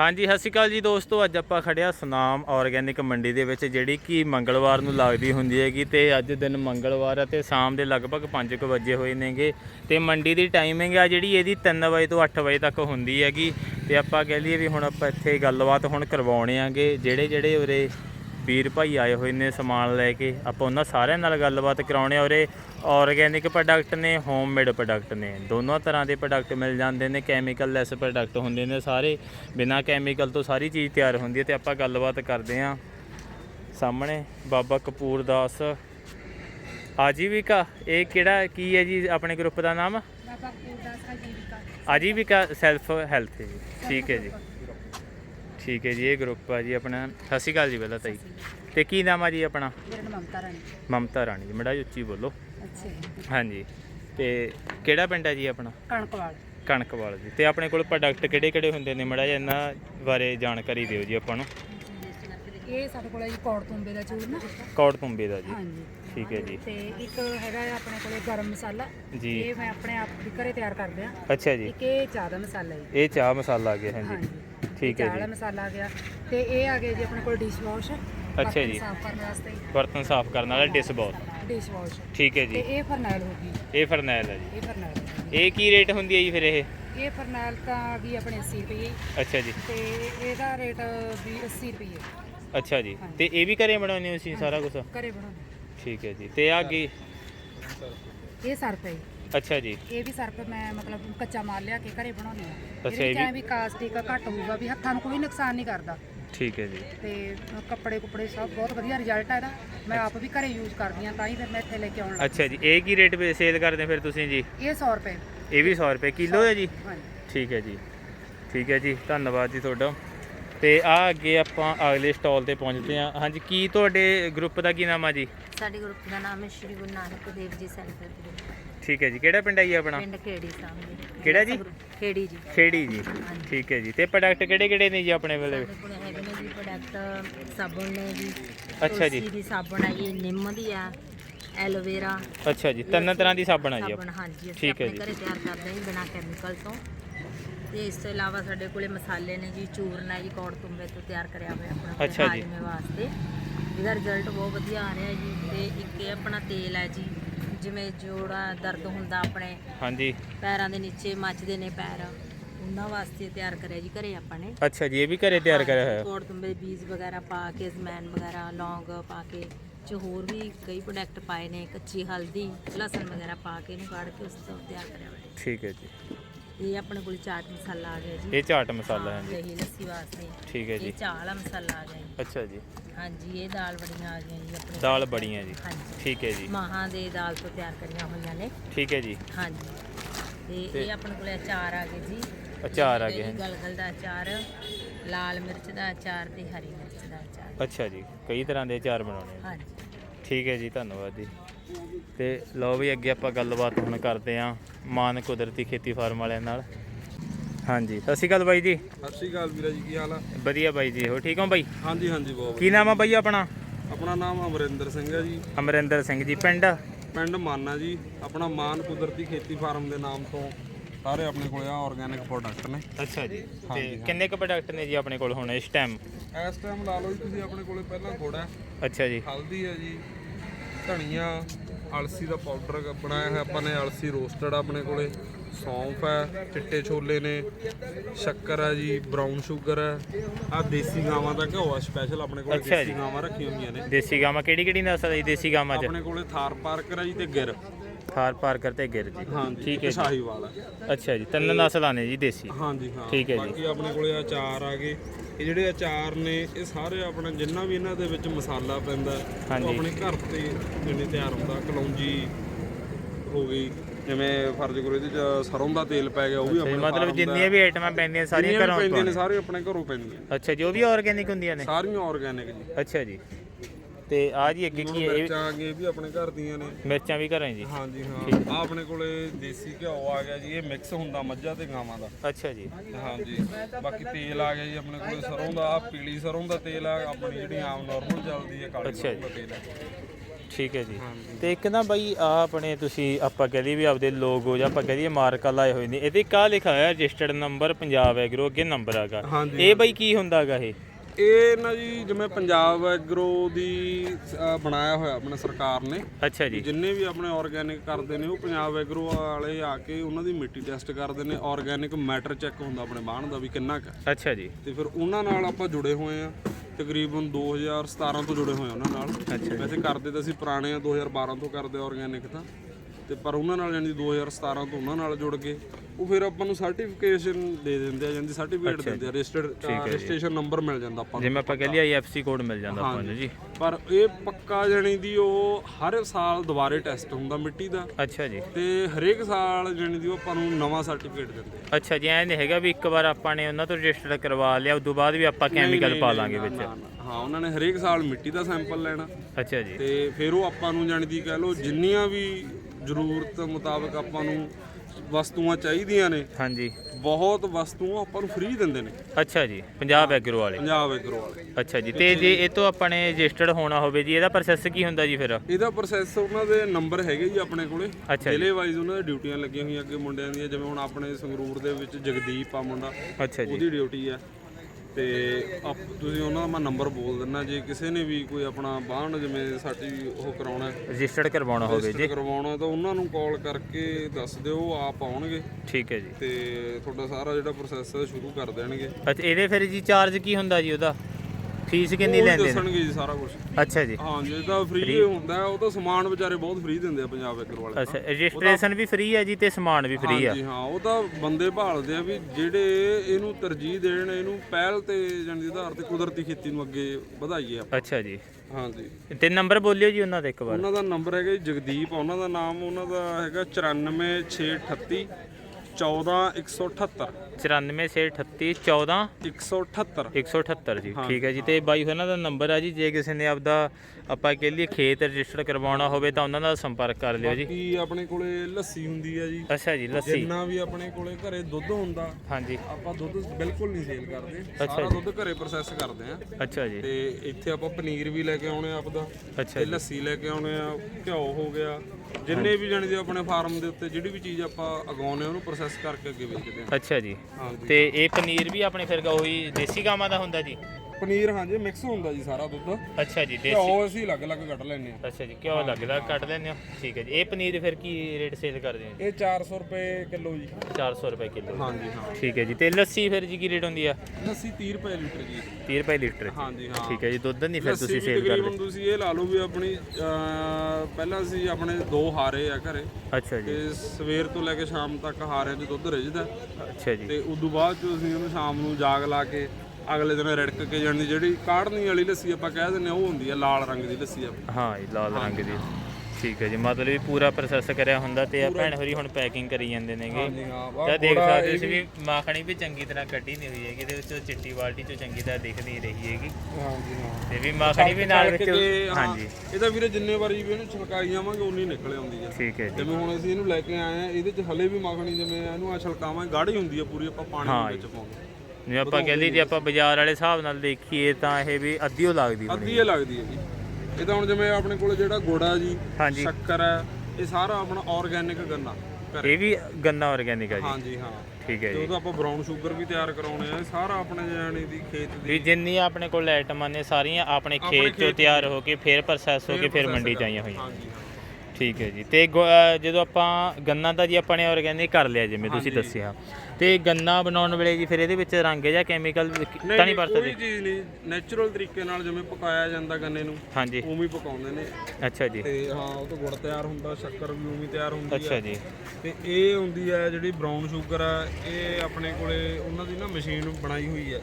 ਹਾਂਜੀ, ਸਤਿ ਸ਼੍ਰੀ ਅਕਾਲ ਜੀ ਦੋਸਤੋ। ਅੱਜ ਆਪਾਂ ਖੜਿਆ ਸੁਨਾਮ ਆਰਗੈਨਿਕ ਮੰਡੀ ਦੇ ਵਿੱਚ, ਜਿਹੜੀ ਕਿ ਮੰਗਲਵਾਰ ਨੂੰ ਲੱਗਦੀ ਹੁੰਦੀ ਹੈਗੀ ਤੇ ਅੱਜ ਦਿਨ ਮੰਗਲਵਾਰ ਹੈ ਤੇ ਸ਼ਾਮ ਦੇ ਲਗਭਗ 5:00 ਵਜੇ ਹੋਏ ਨੇਗੇ। ਤੇ ਮੰਡੀ ਦੀ ਟਾਈਮਿੰਗ ਆ ਜਿਹੜੀ, ਇਹਦੀ 3 ਵਜੇ ਤੋਂ 8 ਵਜੇ ਤੱਕ ਹੁੰਦੀ ਹੈਗੀ। ਤੇ ਆਪਾਂ ਕਹਿ ਲਈਏ ਵੀ ਹੁਣ ਆਪਾਂ ਇੱਥੇ ਗੱਲਬਾਤ ਹੁਣ ਕਰਵਾਉਣੇ ਆਂਗੇ। ਜਿਹੜੇ ਜਿਹੜੇ ਉਰੇ ਵੀਰ ਭਾਈ ਆਏ ਹੋਏ ਨੇ ਸਮਾਨ ਲੈ ਕੇ। ਆਪਾਂ ਉਹਨਾਂ ਸਾਰਿਆਂ ਨਾਲ ਗੱਲਬਾਤ ਕਰਾਉਣੇ ਆ ਉਰੇ। ਆਰਗੈਨਿਕ ਪ੍ਰੋਡਕਟ ਨੇ ਹੋਮਮੇਡ ਪ੍ਰੋਡਕਟ ਨੇ। ਦੋਨੋਂ ਤਰ੍ਹਾਂ ਦੇ ਪ੍ਰੋਡਕਟ ਮਿਲ ਜਾਂਦੇ ਨੇ। ਕੈਮੀਕਲ ਲੈਸ ਪ੍ਰੋਡਕਟ ਹੁੰਦੇ ਨੇ ਸਾਰੇ। ਬਿਨਾ ਕੈਮੀਕਲ ਤੋਂ ਸਾਰੀ ਚੀਜ਼ ਤਿਆਰ ਹੁੰਦੀ ਹੈ ਤੇ ਆਪਾਂ ਗੱਲਬਾਤ ਕਰਦੇ ਹਾਂ। ਸਾਹਮਣੇ ਬਾਬਾ ਕਪੂਰ ਦਾਸ। ਆਜੀਵਿਕਾ ਇਹ ਕਿਹੜਾ ਕੀ ਹੈ ਜੀ ਆਪਣੇ ਗਰੁੱਪ ਦਾ ਨਾਮ? ਬਾਬਾ ਕੂਰਦਾਸ ਆਜੀਵਿਕਾ। ਆਜੀਵਿਕਾ ਸੈਲਫ ਹੈਲਥ ਜੀ। ਠੀਕ ਹੈ ਜੀ। ਠੀਕ ਹੈ ਜੀ ਇਹ ਗਰੁੱਪ ਆ ਜੀ ਆਪਣਾ। ਸਤਿ ਸ਼੍ਰੀ ਅਕਾਲ ਜੀ ਪਹਿਲਾਂ ਤਾਂ ਜੀ। ਤੇ ਕੀ ਨਾਮ ਆ ਜੀ ਆਪਣਾ? ਮੇਰਾ ਨਾਮ ਮਮਤਾ ਰਾਣੀ। ਮਮਤਾ ਰਾਣੀ ਜੀ ਮੜਾ ਉੱਚੀ ਬੋਲੋ। ਅੱਛਾ ਹਾਂਜੀ। ਤੇ ਕਿਹੜਾ ਪਿੰਡ ਹੈ ਜੀ ਆਪਣਾ? ਕਣਕਵਾਲ। ਕਣਕਵਾਲ ਜੀ। ਤੇ ਆਪਣੇ ਕੋਲ ਪ੍ਰੋਡਕਟ ਕਿਹੜੇ ਕਿਹੜੇ ਹੁੰਦੇ ਨੇ? ਮੜਾ ਜਿਹਾ ਇਹਨਾਂ ਬਾਰੇ ਜਾਣਕਾਰੀ ਦਿਓ ਜੀ ਆਪਾਂ ਨੂੰ। ਇਹ ਸਾਡੇ ਕੋਲ ਹੈ ਜੀ ਕੌੜ ਤੁੰਬੇ ਦਾ ਚੂਰਨ ਕੌੜ ਤੁੰਬੇ ਦਾ ਜੀ। ਹਾਂਜੀ। ਠੀਕ ਹੈ ਜੀ। ਤੇ ਇੱਕ ਹੈਗਾ ਹੈ ਆਪਣੇ ਕੋਲੇ ਗਰਮ ਮਸਾਲਾ। ਜੀ। ਇਹ ਮੈਂ ਆਪਣੇ ਆਪ ਘਰੇ ਤਿਆਰ ਕਰਦੇ ਆ। ਅੱਛਾ ਜੀ। ਇੱਕ ਇਹ ਚਾਹ ਦਾ ਮਸਾਲਾ ਹੈ ਜੀ। ਇਹ ਚਾਹ ਮਸਾਲਾ ਆ ਗਿਆ ਹਾਂਜੀ। ਹਾਂਜੀ। ਠੀਕ ਹੈ ਚਾਹ ਵਾਲਾ ਜੀ। ਮਸਾਲਾ ਆ ਗਿਆ। ਤੇ ਇਹ ਆ ਗਿਆ ਜੀ ਆਪਣੇ ਕੋਲ ਡਿਸ਼ ਵਾਸ਼ ਅੱਛਾ ਜੀ। ਸਾਫ਼ ਕਰਨ ਵਾਸਤੇ। ਬਰਤਨ ਸਾਫ਼ ਕਰਨ ਵਾਲਾ ਡਿਸ ਬਾਲ ਡਿਸ਼ ਵਾਸ਼ ਠੀਕ ਹੈ ਤੇ ਜੀ ਇਹ ਫਰਨੈਲ ਹੋ ਗਈ। ਇਹ ਫਰਨੈਲ ਹੈ ਜੀ। ਇਹ ਫਰਨੈਲ ਇਹ ਕੀ ਰੇਟ ਹੁੰਦੀ ਹੈ ਜੀ ਫਿਰ ਇਹ? ਇਹ ਫਰਨੈਲ ਤਾਂ ਗਈ ਆਪਣੇ 80 ਰੁਪਏ। ਅੱਛਾ ਜੀ। ਤੇ ਇਹਦਾ ਰੇਟ ਵੀ 80 ਰੁਪਏ। ਅੱਛਾ ਜੀ। ਤੇ ਇਹ ਵੀ ਘਰੇ ਬਣਾਉਂਦੇ ਹੋ ਤੁਸੀਂ ਸਾਰਾ ਕੁਝ ਘਰੇ ਬਣਾਉਂਦੇ ਠੀਕ ਹੈ ਜੀ। ਤੇ ਆ ਕੀ? ਇਹ ਸਰਪ ਹੈ ਜੀ। ਅੱਛਾ ਜੀ। ਇਹ ਵੀ ਸਰਪ ਮੈਂ ਮਤਲਬ ਕੱਚਾ ਮਾਲ ਲਿਆ ਕੇ ਘਰੇ ਬਣਾਉਂਦੇ ਆ ਅੱਛਾ, ਇਹ ਵੀ- ਐਂ ਵੀ ਕਾਸਟਿਕ ਘੱਟ ਹੋਊਗਾ ਵੀ ਹੱਥਾਂ ਨੂੰ ਕੋਈ ਨੁਕਸਾਨ ਨਹੀਂ ਕਰਦਾ। ਠੀਕ ਹੈ ਜੀ। ਤੇ ਕੱਪੜੇ ਕੁਪੜੇ ਸਭ ਬਹੁਤ ਵਧੀਆ ਰਿਜ਼ਲਟ ਹੈ ਇਹਦਾ। ਮੈਂ ਆਪ ਵੀ ਘਰੇ ਯੂਜ਼ ਕਰਦੀ ਆ ਤਾਂ ਹੀ ਫਿਰ ਮੈਂ ਇੱਥੇ ਲੈ ਕੇ ਆਉਣ ਲੱਗੀ। ਅੱਛਾ ਜੀ ਇਹ ਕੀ ਰੇਟ 'ਤੇ ਸੇਲ ਕਰਦੇ ਫਿਰ ਤੁਸੀਂ ਜੀ? ਇਹ 100 ਰੁਪਏ। ਇਹ ਵੀ 100 ਰੁਪਏ ਕਿਲੋ ਹੈ ਜੀ? ਹਾਂਜੀ। ਠੀਕ ਹੈ ਜੀ। ਠੀਕ ਹੈ ਜੀ ਧੰਨਵਾਦ ਜੀ ਤੁਹਾਡਾ। ਤੇ ਆ ਅੱਗੇ ਆਪਾਂ ਅਗਲੇ ਸਟਾਲ ਤੇ ਪਹੁੰਚਦੇ ਹਾਂ। ਹਾਂਜੀ ਕੀ ਤੁਹਾਡੇ ਗਰੁੱਪ ਦਾ ਕੀ ਨਾਮ ਆ ਜੀ? ਸਾਡੇ ਗਰੁੱਪ ਦਾ ਨਾਮ ਹੈ ਸ਼੍ਰੀ ਗੁਰੂ ਨਾਨਕ ਦੇਵ ਜੀ ਸੈਂਟਰ ਗਰੁੱਪ ਠੀਕ ਹੈ ਜੀ ਕਿਹੜਾ ਪਿੰਡ ਹੈ ਜੀ ਆਪਣਾ ਪਿੰਡ ਖੇੜੀ ਸਾਹਮਣੇ ਕਿਹੜਾ ਜੀ? ਖੇੜੀ ਜੀ ਖੇੜੀ ਜੀ। ਠੀਕ ਹੈ ਜੀ ਤੇ ਪ੍ਰੋਡਕਟ ਕਿਹੜੇ ਕਿਹੜੇ ਨੇ ਜੀ ਆਪਣੇ ਵੇਲੇ ਸਾਡੇ ਕੋਲ ਹੈਗੇ ਨੇ ਜੀ ਪ੍ਰੋਡਕਟ ਸਾਬਣ ਨੇ ਜੀ ਅੱਛਾ ਜੀ। ਤੁਲਸੀ ਦੀ ਸਾਬਣ ਹੈ ਜੀ ਨਿੰਮ ਦੀ ਆ ਐਲੋਵੇਰਾ ਅੱਛਾ ਜੀ ਤਿੰਨ ਤਰ੍ਹਾਂ ਦੀ ਸਾਬਣ ਆ ਜੀ ਸਾਬਣ। ਹਾਂਜੀ ਅਸੀਂ ਠੀਕ ਹੈ ਆਪਣੇ ਜੀ। ਘਰੇ ਤਿਆਰ ਕਰਦੇ ਹਾਂ ਜੀ ਬਿਨਾਂ ਕੈਮੀਕਲ ਤੋਂ ਤੇ ਇਸ ਤੋਂ ਇਲਾਵਾ ਸਾਡੇ ਕੋਲੇ ਮਸਾਲੇ ਨੇ ਜੀ ਚੂਰਨ ਹੈ ਜੀ ਕੌੜ ਤੁੰਬੇ ਤੋਂ ਤਿਆਰ ਕਰਿਆ ਹੋਇਆ ਆਪਣਾ ਆਪਣੇ ਅੱਛਾ ਜੀ। ਹਾਜ਼ਮੇ ਵਾਸਤੇ ਇਹਦਾ ਰਿਜ਼ਲਟ ਬਹੁਤ ਵਧੀਆ ਆ ਰਿਹਾ ਜੀ ਤੇ ਇੱਕ ਇਹ ਆਪਣਾ ਤੇਲ ਹੈ ਜੀ ਜਿਵੇਂ ਜੋੜਾ ਦਰਦ ਹੁੰਦਾ ਆਪਣੇ ਹਾਂਜੀ। ਪੈਰਾਂ ਦੇ ਨੀਚੇ ਮੱਚਦੇ ਨੇ ਪੈਰ ਉਹਨਾਂ ਵਾਸਤੇ ਤਿਆਰ ਕਰਿਆ ਜੀ ਘਰੇ ਆਪਾਂ ਨੇ। ਅੱਛਾ ਜੀ ਇਹ ਵੀ ਘਰੇ ਤਿਆਰ ਕਰਿਆ ਹੋਇਆ? ਕੋੜ ਤੁੰਬੇ ਬੀਜ ਵਗੈਰਾ ਪਾ ਕੇ ਜ਼ਮੈਨ ਵਗੈਰਾ ਲੌਂਗ ਪਾ ਕੇ ਚ ਹੋਰ ਵੀ ਕਈ ਪ੍ਰੋਡਕਟ ਪਾਏ ਨੇ ਕੱਚੀ ਹਲਦੀ ਲਸਣ ਵਗੈਰਾ ਪਾ ਕੇ ਇਹਨੂੰ ਕਾੜ ਕੇ ਉਸ ਤੋਂ ਤਿਆਰ ਕਰਿਆ ਹੋਇਆ। ਠੀਕ ਹੈ ਜੀ। ਇਹ ਆਪਣੇ ਕੋਲ ਚਾਟ ਮਸਾਲਾ ਆ ਗਿਆ ਜੀ। ਇਹ ਚਾਟ ਮਸਾਲਾ ਹੈ ਜੀ ਦਹੀਂ ਲੱਸੀ ਵਾਸਤੇ। ਠੀਕ ਹੈ ਜੀ। ਇਹ ਚਾਹ ਵਾਲਾ ਮਸਾਲਾ ਆ ਗਿਆ ਜੀ। ਅੱਛਾ ਜੀ। ਹਾਂਜੀ ਇਹ ਦਾਲ ਬੜੀਆਂ ਆ ਗਈਆਂ ਜੀ ਆਪਣੇ ਦਾਲ ਬੜੀਆਂ ਜੀ। ਹਾਂਜੀ। ਠੀਕ ਹੈ ਜੀ। ਮਾਹਾਂ ਦੇ ਦਾਲ ਤੋਂ ਤਿਆਰ ਕਰੀਆਂ ਹੋਈਆਂ ਨੇ। ਠੀਕ ਹੈ ਜੀ। ਹਾਂਜੀ। ਤੇ ਤੇ- ਇਹ ਆਪਣੇ ਕੋਲ ਅਚਾਰ ਆ ਗਏ ਜੀ। ਅਚਾਰ ਆ ਗਏ ਗਲਗਲ ਦਾ ਅਚਾਰ ਲਾਲ ਮਿਰਚ ਦਾ ਅਚਾਰ ਤੇ ਹਰੀ ਮਿਰਚ ਦਾ ਅਚਾਰ। ਅੱਛਾ ਜੀ। ਕਈ ਤਰ੍ਹਾਂ ਦੇ ਅਚਾਰ ਬਣਾਉਣੇ ਹਾਂਜੀ। ਠੀਕ ਹੈ ਜੀ ਧੰਨਵਾਦ ਜੀ। ਤੇ ਲਓ ਵੀ ਅੱਗੇ ਆਪਾਂ ਗੱਲਬਾਤ ਹੁਣ ਕਰਦੇ ਆਂ ਮਾਨ ਕੁਦਰਤੀ ਖੇਤੀ ਫਾਰਮ ਵਾਲਿਆਂ ਨਾਲ। ਹਾਂਜੀ ਸਤਿ ਸ਼੍ਰੀ ਅਕਾਲ ਬਾਈ ਜੀ। ਸਤਿ ਸ਼੍ਰੀ ਅਕਾਲ ਵੀਰਾ ਜੀ ਕੀ ਹਾਲ ਆ? ਵਧੀਆ ਬਾਈ ਜੀ ਹੋ ਠੀਕ ਹੋ ਬਾਈ? ਹਾਂਜੀ ਹਾਂਜੀ ਬਹੁਤ ਕੀ ਨਾਮ ਆ ਬਾਈ ਆਪਣਾ। ਆਪਣਾ ਨਾਮ ਅਮਰਿੰਦਰ ਸਿੰਘ ਹੈ ਜੀ। ਅਮਰਿੰਦਰ ਸਿੰਘ ਜੀ ਪਿੰਡ? ਪਿੰਡ ਮਾਨਾ ਜੀ ਆਪਣਾ ਮਾਨ ਕੁਦਰਤੀ ਖੇਤੀ ਫਾਰਮ ਦੇ ਨਾਮ ਤੋਂ ਸਾਰੇ ਆਪਣੇ ਕੋਲ ਆ ਆਰਗੈਨਿਕ ਪ੍ਰੋਡਕਟ ਨੇ। ਅੱਛਾ ਜੀ ਤੇ ਕਿੰਨੇ ਕੁ ਪ੍ਰੋਡਕਟ ਨੇ ਜੀ ਆਪਣੇ ਕੋਲ ਹੁਣ ਇਸ ਟਾਈਮ ਇਸ ਟਾਈਮ ਲਾ ਲਓ ਜੀ ਤੁਸੀਂ ਆਪਣੇ ਕੋਲੇ ਪਹਿਲਾਂ ਹੈ ਅੱਛਾ ਜੀ। ਹਲਦੀ ਹੈ ਜੀ ਧਨੀਆ ਅਲਸੀ ਦਾ ਪਾਊਡਰ ਬਣਾਇਆ ਹੈ ਆਪਾਂ ਨੇ ਅਲਸੀ ਰੋਸਟਡ ਆਪਣੇ ਕੋਲੇ। ਸੌਂਫ ਹੈ ਚਿੱਟੇ ਛੋਲੇ ਨੇ ਸ਼ੱਕਰ ਹੈ ਜੀ ਬਰਾਊਨ ਸ਼ੂਗਰ ਹੈ। ਆ ਦੇਸੀ ਗਾਵਾਂ ਦਾ ਘਿਓ ਆ ਸਪੈਸ਼ਲ ਆਪਣੇ ਕੋਲੇ ਅੱਛਾ ਜੀ। ਦੇਸੀ ਗਾਵਾਂ ਰੱਖੀਆਂ ਹੋਈਆਂ ਨੇ। ਦੇਸੀ ਗਾਵਾਂ ਕਿਹੜੀ ਕਿਹੜੀ ਨਸਲ ਹੈ ਜੀ ਦੇਸੀ ਗਾਵਾਂ ਚ? ਆਪਣੇ ਕੋਲੇ ਥਾਰ ਪਾਰਕਰ ਹੈ ਜੀ ਤੇ ਗਿਰ। ਥਾਰ ਪਾਰਕਰ ਤੇ ਗਿਰ ਜੀ। ਹਾਂਜੀ ਠੀਕ ਹੈ ਜੀ। ਸ਼ਾਹੀਵਾਲ ਹੈ ਅੱਛਾ ਜੀ ਤਿੰਨ ਨਸਲਾਂ ਨੇ ਜੀ ਦੇਸੀ। ਹਾਂਜੀ ਹਾਂ। ਠੀਕ ਹੈ ਜੀ। ਬਾਕੀ ਆਪਣੇ ਕੋਲੇ ਅਚਾਰ ਆ ਗਏ। ਇਹ ਜਿਹੜੇ ਅਚਾਰ ਨੇ ਇਹ ਸਾਰੇ ਆਪਣੇ ਜਿੰਨਾ ਵੀ ਇਹਨਾਂ ਦੇ ਵਿੱਚ ਮਸਾਲਾ ਪੈਂਦਾ ਉਹ ਹਾਂਜੀ। ਆਪਣੇ ਘਰ ਤੇ ਜਿਵੇਂ ਤਿਆਰ ਹੁੰਦਾ ਕਲੌਂਜੀ ਹੋ ਗਈ ਜਿਵੇਂ ਫਰਜ਼ ਕਰੋ ਇਹਦੇ ਚ ਸਰੋਂ ਦਾ ਤੇਲ ਪੈ ਗਿਆ ਉਹ ਵੀ ਆਪਣੇ ਮਤਲਬ farm ਦਾ ਜਿੰਨੀਆਂ ਵੀ ਆਈਟਮਾਂ ਪੈਂਦੀਆਂ ਸਾਰੀਆਂ ਜਿੰਨੀਆਂ ਵੀ ਘਰੋਂ ਪੈਂਦੀਆਂ ਨੇ ਸਾਰੇ ਆਪਣੇ ਘਰੋਂ ਪੈਂਦੀਆਂ ਅੱਛਾ ਜੀ ਵੀ ਆਰਗੇਨਿਕ ਹੁੰਦੀਆਂ ਨੇ? ਸਾਰੀਆਂ ਆਰਗੈਨਿਕ ਜੀ। ਅੱਛਾ ਜੀ। ਤੇ ਆ ਜੀ ਅੱਗੇ ਕੀ ਹੈ? ਇਹ ਮਿਰਚਾਂ ਆ ਇਹ ਵੀ ਆਪਣੇ ਘਰ ਦੀਆਂ ਨੇ। ਮਿਰਚਾਂ ਵੀ ਘਰਾਂ ਜੀ। ਹਾਂਜੀ ਹਾਂ। ਆ ਆਪਣੇ ਕੋਲੇ ਦੇਸੀ ਘਿਓ ਆ ਗਿਆ ਜੀ ਇਹ ਮਿਕਸ ਹੁੰਦਾ ਮੱਝਾਂ ਤੇ ਗਾਵਾਂ ਦਾ। ਅੱਛਾ ਜੀ। ਹਾਂਜੀ। ਬਾਕੀ ਤੇਲ ਆ ਗਿਆ ਜੀ ਆਪਣੇ ਕੋਲ ਸਰੋਂ ਦਾ ਆਹ ਪੀਲੀ ਸਰੋਂ ਦਾ ਤੇਲ ਆ ਆਪਣੀ ਜਿਹੜੀ ਆਮ ਨਾਰਮਲ ਚੱਲਦੀ ਹੈ ਕਾਲੀ ਸਰੋਂ ਦਾ ਤੇਲ ਹੈ ਠੀਕ ਹੈ ਜੀ। ਤੇ ਇੱਕ ਨਾ ਬਾਈ ਆ ਆਪਣੇ ਤੁਸੀਂ ਆਪਾਂ ਕਹਦੇ ਵੀ ਆਪਦੇ ਲੋਗੋ ਜਾਂ ਆਪਾਂ ਕਹਦੇ ਮਾਰਕਾ ਲਾਏ ਹੋਏ ਨੇ। ਇਹਦੇ ਕਾ ਲਿਖਿਆ ਹੋਇਆ ਰਜਿਸਟਰਡ ਨੰਬਰ ਪੰਜਾਬ ਐਗਰੋ ਅੱਗੇ ਨੰਬਰ ਆਗਾ ਇਹ ਬਾਈ ਕੀ ਹੁੰਦਾਗਾ ਇਹ? ਇਹ ਨਾ ਜੀ ਜਿਵੇਂ ਪੰਜਾਬ ਐਗਰੋ ਦੀ ਅ, ਬਣਾਇਆ ਹੋਇਆ ਆਪਣੇ ਸਰਕਾਰ ਨੇ। ਅੱਛਾ ਜੀ। ਜਿੰਨੇ ਵੀ ਆਪਣੇ ਆਰਗੈਨਿਕ ਕਰਦੇ ਨੇ ਉਹ ਪੰਜਾਬ ਐਗਰੋ ਵਾਲੇ ਆ ਕੇ ਉਹਨਾਂ ਦੀ ਮਿੱਟੀ ਟੈਸਟ ਕਰਦੇ ਨੇ। ਆਰਗੈਨਿਕ ਮੈਟਰ ਚੈੱਕ ਹੁੰਦਾ ਆਪਣੇ ਬਾਣ ਦਾ ਵੀ ਕਿੰਨਾ ਕੁ। ਹੈ। ਅੱਛਾ ਜੀ। ਤੇ ਫਿਰ ਉਹਨਾਂ ਨਾਲ ਆਪਾਂ ਜੁੜੇ ਹੋਏ ਆ। ਤਕਰੀਬਨ 2017 ਤੋਂ ਜੁੜੇ ਹੋਏ ਆ ਉਹਨਾਂ ਨਾਲ। ਅੱਛਾ। ਵੈਸੇ ਕਰਦੇ ਤਾਂ ਅਸੀਂ ਪੁਰਾਣੇ ਆ 2012 ਤੋਂ ਕਰਦੇ ਆਰਗੈਨਿਕ ਤਾਂ। ਤੇ ਪਰ ਉਹਨਾਂ ਨਾਲ ਜਾਨੀ 2017 ਤੋਂ ਉਹਨਾਂ ਨਾਲ ਜੁੜ ਗਏ। ਉਹ ਫਿਰ ਆਪਾਂ ਨੂੰ ਸਰਟੀਫਿਕੇਸ਼ਨ ਦੇ ਦਿੰਦੇ ਆ ਜਾਂਦੀ ਸਰਟੀਫਿਕੇਟ ਦਿੰਦੇ ਆ ਰਜਿਸਟਰਡ ਰਜਿਸਟ੍ਰੇਸ਼ਨ ਨੰਬਰ ਮਿਲ ਜਾਂਦਾ ਆਪਾਂ ਨੂੰ ਜਿਵੇਂ ਆਪਾਂ ਕਹ ਲਈ ਆਈਐਫਸੀ ਕੋਡ ਮਿਲ ਜਾਂਦਾ ਆਪਾਂ ਨੂੰ ਜੀ। ਪਰ ਇਹ ਪੱਕਾ ਜਾਣੀ ਦੀ ਉਹ ਹਰ ਸਾਲ ਦੁਬਾਰੇ ਟੈਸਟ ਹੁੰਦਾ ਮਿੱਟੀ ਦਾ। ਅੱਛਾ ਜੀ। ਤੇ ਹਰੇਕ ਸਾਲ ਜਾਣੀ ਦੀ ਉਹ ਆਪਾਂ ਨੂੰ ਨਵਾਂ ਸਰਟੀਫਿਕੇਟ ਦਿੰਦੇ ਆ। ਅੱਛਾ ਜੀ ਐਂ ਨਹੀਂ ਹੈਗਾ ਵੀ ਇੱਕ ਵਾਰ ਆਪਾਂ ਨੇ ਉਹਨਾਂ ਤੋਂ ਰਜਿਸਟਰ ਕਰਵਾ ਲਿਆ ਉਸ ਤੋਂ ਬਾਅਦ ਵੀ ਆਪਾਂ ਕੈਮੀਕਲ ਪਾ ਲਾਂਗੇ ਵਿੱਚ। ਹਾਂ ਉਹਨਾਂ ਨੇ ਹਰੇਕ ਸਾਲ ਮਿੱਟੀ ਦਾ ਸੈਂਪਲ ਲੈਣਾ। ਅੱਛਾ ਜੀ। ਤੇ ਫਿਰ ਉਹ ਆਪਾਂ ਨੂੰ ਜਾਣੀ ਦੀ ਕਹਿ ਲਓ ਜਿੰਨੀਆਂ ਵੀ ਜ਼ਰੂਰਤ ਮੁਤਾਬਕ ਆਪਾਂ ਨੂੰ ਵਸਤੂਆਂ ਚਾਹੀਦੀਆਂ ਨੇ। ਹਾਂਜੀ। ਬਹੁਤ ਵਸਤੂਆਂ ਆਪਾਂ ਨੂੰ ਫ੍ਰੀ ਦਿੰਦੇ ਨੇ। ਅੱਛਾ ਜੀ ਪੰਜਾਬ ਐਗਰੋ ਵਾਲੇ। ਪੰਜਾਬ ਐਗਰੋ ਵਾਲੇ। ਅੱਛਾ ਜੀ ਤੇ ਜੇ ਇਹ ਤੋਂ ਆਪਾਂ ਨੇ ਰਜਿਸਟਰਡ ਹੋਣਾ ਹੋਵੇ ਜੀ ਇਹਦਾ ਪ੍ਰੋਸੈਸ ਕੀ ਹੁੰਦਾ ਜੀ ਫਿਰ? ਇਹਦਾ ਪ੍ਰੋਸੈਸ ਉਹਨਾਂ ਦੇ ਨੰਬਰ ਹੈਗੇ ਜੀ ਆਪਣੇ ਕੋਲੇ। ਅੱਛਾ ਜੀ। ਜ਼ਿਲ੍ਹੇ ਵਾਈਜ਼ ਉਹਨਾਂ ਦੀ ਡਿਊਟੀਆਂ ਲੱਗੀਆਂ ਹੋਈਆਂ ਅੱਗੇ ਮੁੰਡਿਆਂ ਦੀਆਂ ਜਿਵੇਂ ਹੁਣ ਆਪਣੇ ਸੰਗਰੂਰ ਦੇ ਵਿੱਚ ਜਗਦੀਪ ਆ ਮੁੰਡਾ ਅੱਛਾ ਜੀ। ਉਹਦੀ ਡਿਊਟੀ ਆ। ਤੇ ਆਪ- ਤੁਸੀਂ ਉਹਨਾਂ ਦਾ ਮੈਂ ਨੰਬਰ ਬੋਲ ਦਿੰਨਾ ਜੇ ਕਿਸੇ ਨੇ ਵੀ ਕੋਈ ਆਪਣਾ ਬਾਹਣ ਜਿਵੇਂ ਸਾਡੀ ਉਹ ਕਰਾਉਣਾ ਹੈ ਰਜਿਸਟਰਡ ਕਰਵਾਉਣਾ ਹੋਵੇ ਜੀ। ਕਰਵਾਉਣਾ ਤਾਂ ਉਹਨਾਂ ਨੂੰ ਕਾਲ ਕਰਕੇ ਦੱਸ ਦਿਓ ਉਹ ਆਪ ਆਉਣਗੇ। ਠੀਕ ਹੈ ਜੀ। ਤੇ ਤੁਹਾਡਾ ਸਾਰਾ ਜਿਹੜਾ ਪ੍ਰੋਸੈਸ ਹੈ ਸ਼ੁਰੂ ਕਰ ਦੇਣਗੇ। ਅੱਛਾ ਇਹਦੇ ਫਿਰ ਜੀ ਚਾਰਜ ਕੀ ਹੁੰਦਾ ਜੀ ਉਹਦਾ? ਫੀਸ ਕਿੰਨੀ ਉਹ ਲੈਂਦੇ ਨੇ? ਦੱਸਣਗੇ ਜੀ ਸਾਰਾ ਕੁਝ ਅੱਛਾ ਜੀ। ਹਾਂ ਜੇ ਤਾਂ ਫ੍ਰੀ ਹੁੰਦਾ ਹੈ, ਉਹ ਤਾਂ ਸਮਾਨ ਵਿਚਾਰੇ ਬਹੁਤ ਫ੍ਰੀ ਦਿੰਦੇ ਆ ਪੰਜਾਬ ਐਗਰ ਵਾਲੇ ਅੱਛਾ ਰਜਿਸਟ੍ਰੇਸ਼ਨ ਵੀ ਫ੍ਰੀ ਹੈ ਜੀ ਤੇ ਸਮਾਨ ਵੀ ਫ੍ਰੀ ਆ? ਹਾਂਜੀ ਹਾਂ ਉਹ ਤਾਂ ਬੰਦੇ ਭਾਲਦੇ ਆ ਵੀ ਜਿਹੜੇ ਇਹਨੂੰ ਤਰਜੀਹ ਦੇਣ ਇਹਨੂੰ ਪਹਿਲ ਤੇ ਜਾਣੀ ਦੀ ਆਧਾਰ ਤੇ ਕੁਦਰਤੀ ਖੇਤੀ ਨੂੰ ਅੱਗੇ ਵਧਾਈਏ ਆਪਾਂ। ਅੱਛਾ ਜੀ। ਹਾਂਜੀ। ਤੇ ਨੰਬਰ ਬੋਲਿਓ ਜੀ ਉਹਨਾਂ ਦਾ ਇੱਕ ਵਾਰ। ਉਹਨਾਂ ਦਾ ਨੰਬਰ ਹੈਗਾ ਜੀ ਜਗਦੀਪ ਉਹਨਾਂ ਦਾ ਨਾਮ ਉਹਨਾਂ ਦਾ ਹੈਗਾ 94638 14178 94638 14 178 178 ਜੀ। ਠੀਕ ਹੈ ਜੀ। ਤੇ ਬਾਈ ਉਹਨਾਂ ਦਾ ਨੰਬਰ ਆ ਜੀ। ਜੇ ਕਿਸੇ ਨੇ ਆਪਦਾ ਆਪਾਂ ਖੇਤ ਰਜਿਸਟਰ ਕਰਵਾਉਣਾ ਹੋਵੇ ਤਾਂ ਉਹਨਾਂ ਨਾਲ ਸੰਪਰਕ ਕਰ ਲਿਓ ਜੀ। ਆਪਣੇ ਕੋਲੇ ਲੱਸੀ ਹੁੰਦੀ ਹੈ ਜੀ। ਅੱਛਾ ਜੀ ਲੱਸੀ। ਜਿੰਨਾ ਵੀ ਆਪਣੇ ਕੋਲੇ ਘਰੇ ਦੁੱਧ ਹੁੰਦਾ ਹਾਂਜੀ। ਆਪਾਂ ਦੁੱਧ ਬਿਲਕੁਲ ਨਹੀਂ ਸੇਲ ਕਰਦੇ। ਸਾਰਾ ਦੁੱਧ ਘਰੇ ਪ੍ਰੋਸੈਸ ਕਰਦੇ ਆ। ਅੱਛਾ ਜੀ। ਤੇ ਇੱਥੇ ਆਪਾਂ ਪਨੀਰ ਵੀ ਲੈ ਕੇ ਆਉਣੇ ਆ ਆਪਦਾ। ਅੱਛਾ ਤੇ ਲੱਸੀ ਲੈ ਕੇ ਆਉਣੇ ਆ। ਘਿਓ ਹੋ ਗਿਆ। ਜਿੰਨੇ ਵੀ ਜਾਣੀ ਦੇ ਆਪਣੇ ਫਾਰਮ ਦੇ ਉੱਤੇ ਜਿਹੜੀ ਵੀ ਚੀਜ਼ ਆਪਾਂ ਉਗਾਉਨੇ ਆ ਉਹਨੂੰ ਪ੍ਰੋਸੈਸ ਕਰਕੇ ਅੱਗੇ ਵੇਚਦੇ ਆ। ਅੱਛਾ ਜੀ। ਤੇ ਇਹ ਪਨੀਰ ਵੀ ਆਪਣੇ ਫਿਰ ਉਹੀ ਦੇਸੀ ਗਾਵਾਂ ਦਾ ਹੁੰਦਾ ਜੀ। ਪਨੀਰ ਹਾਂਜੀ ਮਿਕਸ ਹੁੰਦਾ ਜੀ ਸਾਰਾ ਦੁੱਧ। ਅੱਛਾ ਜੀ ਦੇਸੀ। ਘਿਓ ਅਸੀਂ ਅਲੱਗ-ਅਲੱਗ ਕੱਢ ਲੈਨੇ ਆ ਅੱਛਾ ਜੀ ਕਿਉਂ ਲੱਗਦਾ ਕੱਟ ਲੈਂਦੇ ਹੋ। ਠੀਕ ਹੈ ਜੀ ਇਹ ਪਨੀਰ ਫਿਰ ਕੀ ਰੇਟ ਸੇਲ ਕਰਦੇ ਹੋ ਇਹ 400 ਰੁਪਏ ਕਿਲੋ ਜੀ। 400 ਰੁਪਏ ਕਿਲੋ ਹਾਂਜੀ ਹਾਂ। ਠੀਕ ਹੈ ਜੀ ਤੇ ਲੱਸੀ ਫਿਰ ਜੀ ਕੀ ਰੇਟ ਹੁੰਦੀ ਆ? ਲੱਸੀ 30 ਰੁਪਏ ਲੀਟਰ ਜੀ। 30 ਰੁਪਏ ਲੀਟਰ ਹਾਂਜੀ ਹਾਂ। ਠੀਕ ਹੈ ਜੀ ਦੁੱਧ ਨਹੀਂ ਫਿਰ ਤੁਸੀਂ ਸੇਲ ਕਰਦੇ। ਤੁਸੀਂ ਇਹ ਲਾ ਲਓ ਵੀ ਆਪਣੀ ਅਹ, ਪਹਿਲਾਂ ਅਸੀਂ ਆਪਣੇ ਦੋ ਹਾਰੇ ਆ ਘਰੇ। ਅੱਛਾ ਜੀ। ਤੇ ਸਵੇਰ ਤੋਂ ਲੈ ਕੇ ਸ਼ਾਮ ਤੱਕ ਹਾਰਿਆਂ 'ਚ ਦੁੱਧ ਰਿੱਝਦਾ। ਅੱਛਾ ਜੀ। ਤੇ ਉਦੋਂ ਬਾਅਦ ਚ ਅਸੀਂ ਉਹਨੂੰ ਸ਼ਾਮ ਨੂੰ ਜਾਗ ਲਾ ਕੇ ਅਗਲੇ ਦਿਨ ਰਿੜਕ ਕੇ ਜਾਣੀ ਜਿਹੜੀ ਕਾੜਨੀ ਵਾਲੀ ਲੱਸੀ ਆਪਾਂ ਕਹਿ ਆ ਉਹ ਹੁੰਦੀ ਆ ਲਾਲ ਰੰਗ ਦੀ ਲੱਸੀ ਆ। ਹਾਂ ਜੀ ਲਾਲ ਰੰਗ ਦੀ। ਠੀਕ ਹੈ ਜੀ ਮਤਲਬ ਵੀ ਪੂਰਾ ਪ੍ਰੋਸੈਸ ਕਰਿਆ ਹੁੰਦਾ ਤੇ ਆ ਭੈਣ ਹੋਰੀ ਹੁਣ ਪੈਕਿੰਗ ਕਰੀ ਜਾਂਦੇ ਨੇਗੇ ਹਾਂ ਤਾਂ ਦੇਖ ਸਕਦੇ ਤੁਸੀਂ ਵੀ ਮਾਖਣੀ ਵੀ ਚੰਗੀ ਤਰ੍ਹਾਂ ਕੱਢੀ ਨਹੀਂ ਹੋਈ ਹੈਗੀ ਇਹਦੇ ਵਿੱਚੋਂ ਚਿੱਟੀ ਬਾਲਟੀ ਚੋਂ ਚੰਗੀ ਤਰ੍ਹਾਂ ਦਿਖ ਨਹੀਂ ਰਹੀ ਹੈਗੀ। ਹਾਂਜੀ ਹਾਂ। ਤੇ ਵੀ ਮਾਖਣੀ ਵੀ ਨਾਲ ਵਿੱਚ ਹਾਂ ਹਾਂਜੀ। ਇਹਦਾ ਵੀਰੇ ਜਿੰਨੇ ਵਾਰੀ ਵੀ ਇਹਨੂੰ ਛਲਕਾਈ ਜਾਵਾਂਗੇ ਉਨੀ ਨਿਕਲ ਆਉਂਦੀ ਆ। ਠੀਕ ਹੈ ਜੀ। ਜਿਵੇਂ ਹੁਣ ਅਸੀਂ ਇਹਨੂੰ ਲੈ ਕੇ ਆਏ ਆ ਇਹਦੇ ਚ ਹਲੇ ਵੀ ਮੱਖਣੀ ਜਿਵੇਂ ਇਹਨੂੰ ਆ ਛਲਕਾਵਾਂ ਗਾੜੀ ਹੁੰਦੀ ਆ ਪੂਰੀ ਆਪਾਂ ਪਾਣੀ ਵਿੱਚ ਪਾਉਂਦੇ ਜੇ ਆਪਾਂ ਕਹਿ ਲਈ ਜੇ ਆਪਾਂ ਬਾਜ਼ਾਰ ਵਾਲੇ ਹਿਸਾਬ ਨਾਲ ਦੇਖੀਏ ਤਾਂ ਇਹ ਵੀ ਅੱਧੀਓ ਲੱਗਦੀ ਹੋਣੀ ਅੱਧੀ ਇਹ ਲੱਗਦੀ ਹੈ ਜੀ। ਇਹ ਤਾਂ ਹੁਣ ਜਿਵੇਂ ਆਪਣੇ ਕੋਲ ਜਿਹੜਾ ਗੁੜਾ ਜੀ ਹਾਂਜੀ। ਸ਼ੱਕਰ ਹੈ ਇਹ ਸਾਰਾ ਆਪਣਾ ਆਰਗੈਨਿਕ ਗੰਨਾ ਘਰੇ। ਇਹ ਵੀ ਗੰਨਾ ਆਰਗੈਨਿਕ ਆ ਜੀ। ਹਾਂਜੀ ਹਾਂ। ਠੀਕ ਹੈ ਤੇ ਜੀ। ਉਹਦਾ ਆਪਾਂ ਬਰਾਊਨ ਸ਼ੂਗਰ ਵੀ ਤਿਆਰ ਕਰਾਉਣੇ ਆ ਇਹ ਸਾਰਾ ਆਪਣੇ ਜਾਣੀ ਦੀ ਖੇਤ ਦੀ। ਵੀ ਜਿੰਨੀ ਆਪਣੇ ਕੋਲ ਆਈਟਮਾਂ ਨੇ ਸਾਰੀਆਂ ਆਪਣੇ ਖੇਤ ਖੇਤ ਤਿਆਰ ਹੋ ਕੇ ਫਿਰ ਪ੍ਰੋਸੈਸ ਹੋ ਕੇ ਫਿਰ ਮੰਡੀ ਚ ਆਈਆਂ ਹੋਈਆਂ। ਹਾਂਜੀ ਹਾਂ। ਠੀਕ ਹੈ ਜੀ। ਤੇ ਗੁ- ਅਹ ਜਦੋਂ ਆਪਾਂ ਗੰਨਾ ਦਾ ਜੀ ਆਪਾਂ ਨੇ ਆਰਗੈਨਿਕ ਕਰ ਲਿਆ ਜਿਵੇਂ ਤੁਸੀਂ ਦੱਸਿਆ। ਤੇ ਗੰਨਾ ਬਣਾਉਣ ਵੇਲੇ ਜੀ ਫਿਰ ਇਹਦੇ ਵਿੱਚ ਰੰਗ ਜਾਂ ਕੈਮੀਕਲ ਤਾਂ ਨਹੀਂ ਵਰਤਦੇ? ਕੋਈ ਚੀਜ਼ ਨਹੀਂ। ਨੈਚੁਰਲ ਤਰੀਕੇ ਨਾਲ ਜਿਵੇਂ ਪਕਾਇਆ ਜਾਂਦਾ ਗੰਨੇ ਨੂੰ ਹਾਂਜੀ। ਉਵੇਂ ਹੀ ਪਕਾਉਂਦੇ ਨੇ। ਅੱਛਾ ਜੀ। ਤੇ ਹਾਂ ਉਹ ਤੋਂ ਗੁੜ ਤਿਆਰ ਹੁੰਦਾ ਸ਼ੱਕਰ ਵੀ ਉਵੇਂ ਹੀ ਤਿਆਰ ਹੁੰਦੀ ਅੱਛਾ ਹੈ ਜੀ। ਤੇ ਇਹ ਹੁੰਦੀ ਹੈ ਜਿਹੜੀ ਬਰਾਊਨ ਸ਼ੂਗਰ ਆ ਇਹ ਆਪਣੇ ਕੋਲੇ ਉਹਨਾਂ ਦੀ ਨਾ ਮਸ਼ੀਨ ਬਣਾਈ ਹੋਈ ਹੈ